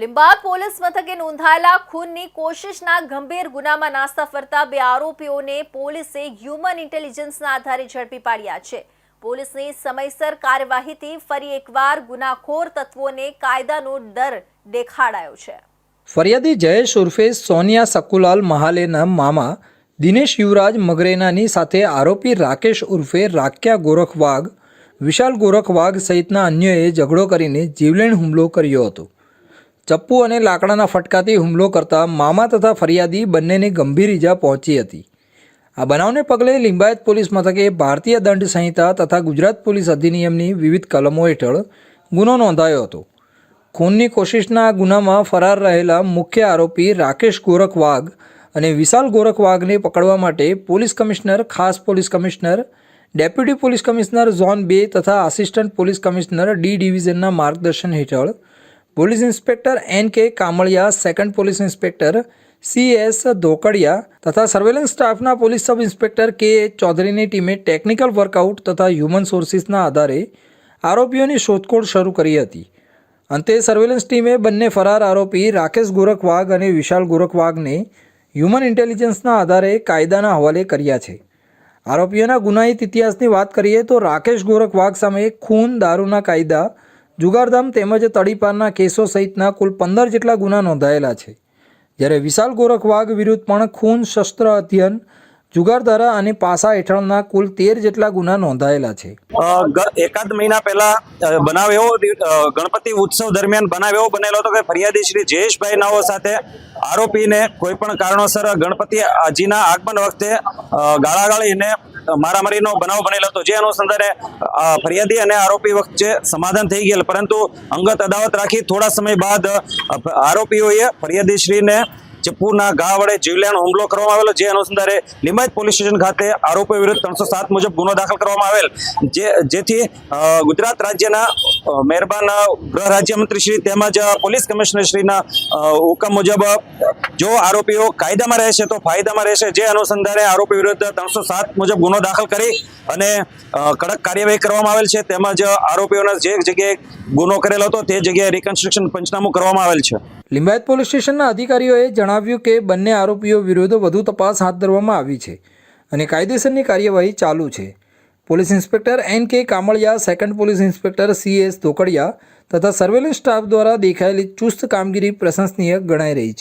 લીંબાદ police મથકે નોંધાયેલા ખૂનની કોશિશના ગંભીર ગુનામાં નાસ્તા ફરતા બે આરોપીઓને પોલીસે હ્યુમન ઇન્ટેલિજન્સના આધારે ઝડપી પાડ્યા છે. પોલીસની સમયસર કાર્યવાહીથી ફરી એકવાર ગુનાખોર તત્વોને કાયદાનો ડર દેખાડાયો છે. ફરિયાદી જયેશ ઉર્ફે સોનિયા સકુલાલ મહાલેના મામા દિનેશ યુવરાજ મગરેનાની સાથે આરોપી રાકેશ ઉર્ફે રાક્યા ગોરખવાગ વિશાલ ગોરખવાગ સહિતના અન્યોએ ઝઘડો કરીને જીવલેણ હુમલો કર્યો હતો. ચપ્પુ અને લાકડાના ફટકાથી હુમલો કરતા મામા તથા ફરિયાદી બંનેને ગંભીર ઈજા પહોંચી હતી. આ બનાવને પગલે લિંબાયત પોલીસ મથકે ભારતીય દંડ સંહિતા તથા ગુજરાત પોલીસ અધિનિયમની વિવિધ કલમો હેઠળ ગુનો નોંધાયો હતો. ખૂનની કોશિશના ગુનામાં ફરાર રહેલા મુખ્ય આરોપી રાકેશ ગોરખવાગ અને વિશાલ ગોરખવાઘને પકડવા માટે પોલીસ કમિશનર, ખાસ police commissioner, deputy police commissioner zone બે તથા આસિસ્ટન્ટ પોલીસ કમિશનર ડી ડિવિઝનના માર્ગદર્શન હેઠળ police inspector N K Kamaliya second police inspector C S Dhokadiya તથા સર્વેલન્સ સ્ટાફના પોલીસ સબ ઇન્સ્પેક્ટર કે ચૌધરીની ટીમે ટેકનિકલ વર્કઆઉટ તથા હ્યુમન સોર્સિસના આધારે આરોપીઓની શોધખોળ શરૂ કરી હતી. અંતે સર્વેલન્સ ટીમે બંને ફરાર આરોપી રાકેશ ગોરખવાગ અને વિશાલ ગોરખવાગને હ્યુમન ઇન્ટેલિજન્સના આધારે કાયદાના હવાલે કર્યા છે. આરોપીઓના ગુનાહિત ઇતિહાસની વાત કરીએ તો રાકેશ ગોરખવાગ સામે ખૂન, દારૂના કાયદા જુગારધામ તેમજ તડીપારના કેસો સહિતના કુલ પંદર જેટલા ગુના નોંધાયેલા છે. જ્યારે વિશાલ ગોરખવાગ વિરુદ્ધ પણ ખૂન, શસ્ત્ર અધ્યયન, જુગારધારા અને પાસા હેઠળના કુલ તેર જેટલા ગુના નોંધાયેલા છે. એકાદ મહિના પહેલા બનાવ એવો ગણપતિ ઉત્સવ દરમિયાન બનાવ એવો બનેલો હતો કે ફરિયાદી શ્રી જયેશભાઈ નાઓ સાથે આરોપીને કોઈ પણ કારણોસર ગણપતિજીના આગમન વખતે ગાળાગાળીને મારામારીનો બનાવ બનેલો હતો. જે અનુસંધાને ફરિયાદી અને આરોપી વચ્ચે સમાધાન થઈ ગયેલ. પરંતુ અંગત અદાવત રાખી થોડા સમય બાદ આરોપીઓએ ફરિયાદી શ્રીને ચપ્પુના ઘા વડે જીવલેણ હુમલો કરવામાં આવેલો, જે અનુસંધારે લીમાજ પોલીસ સ્ટેશન ખાતે આરોપીઓ વિરુદ્ધ ત્રણસો સાત મુજબ ગુનો દાખલ કરવામાં આવેલ. જે, જેથી ગુજરાત રાજ્યના મહેરબાન ગૃહ રાજ્યમંત્રી શ્રી તેમજ પોલીસ કમિશનર શ્રીના હુકમ મુજબ જો આરોપીઓ કાયદામાં રહેશે તો ફાયદામાં રહેશે. જે અનુસંધાને આરોપી વિરુદ્ધ ત્રણસો સાત મુજબ ગુનો દાખલ કરી અને કડક કાર્યવાહી કરવામાં આવેલ છે. તેમજ આરોપીઓના જે જગ્યાએ ગુનો કરેલો હતો તે જગ્યાએ રિકન્સ્ટ્રક્શન પંચનામું કરવામાં આવેલ છે. લિંબાયત પોલીસ સ્ટેશનના અધિકારીઓએ જણાવ્યું કે બંને આરોપીઓ વિરુદ્ધ વધુ તપાસ હાથ ધરવામાં આવી છે અને કાયદેસરની કાર્યવાહી ચાલુ છે. Police inspector N K Kamaliya, second police inspector C S Dhokadiya તથા સર્વેલન્સ સ્ટાફ દ્વારા દેખાયેલી ચુસ્ત કામગીરી પ્રશંસનીય ગણાઈ રહી છે.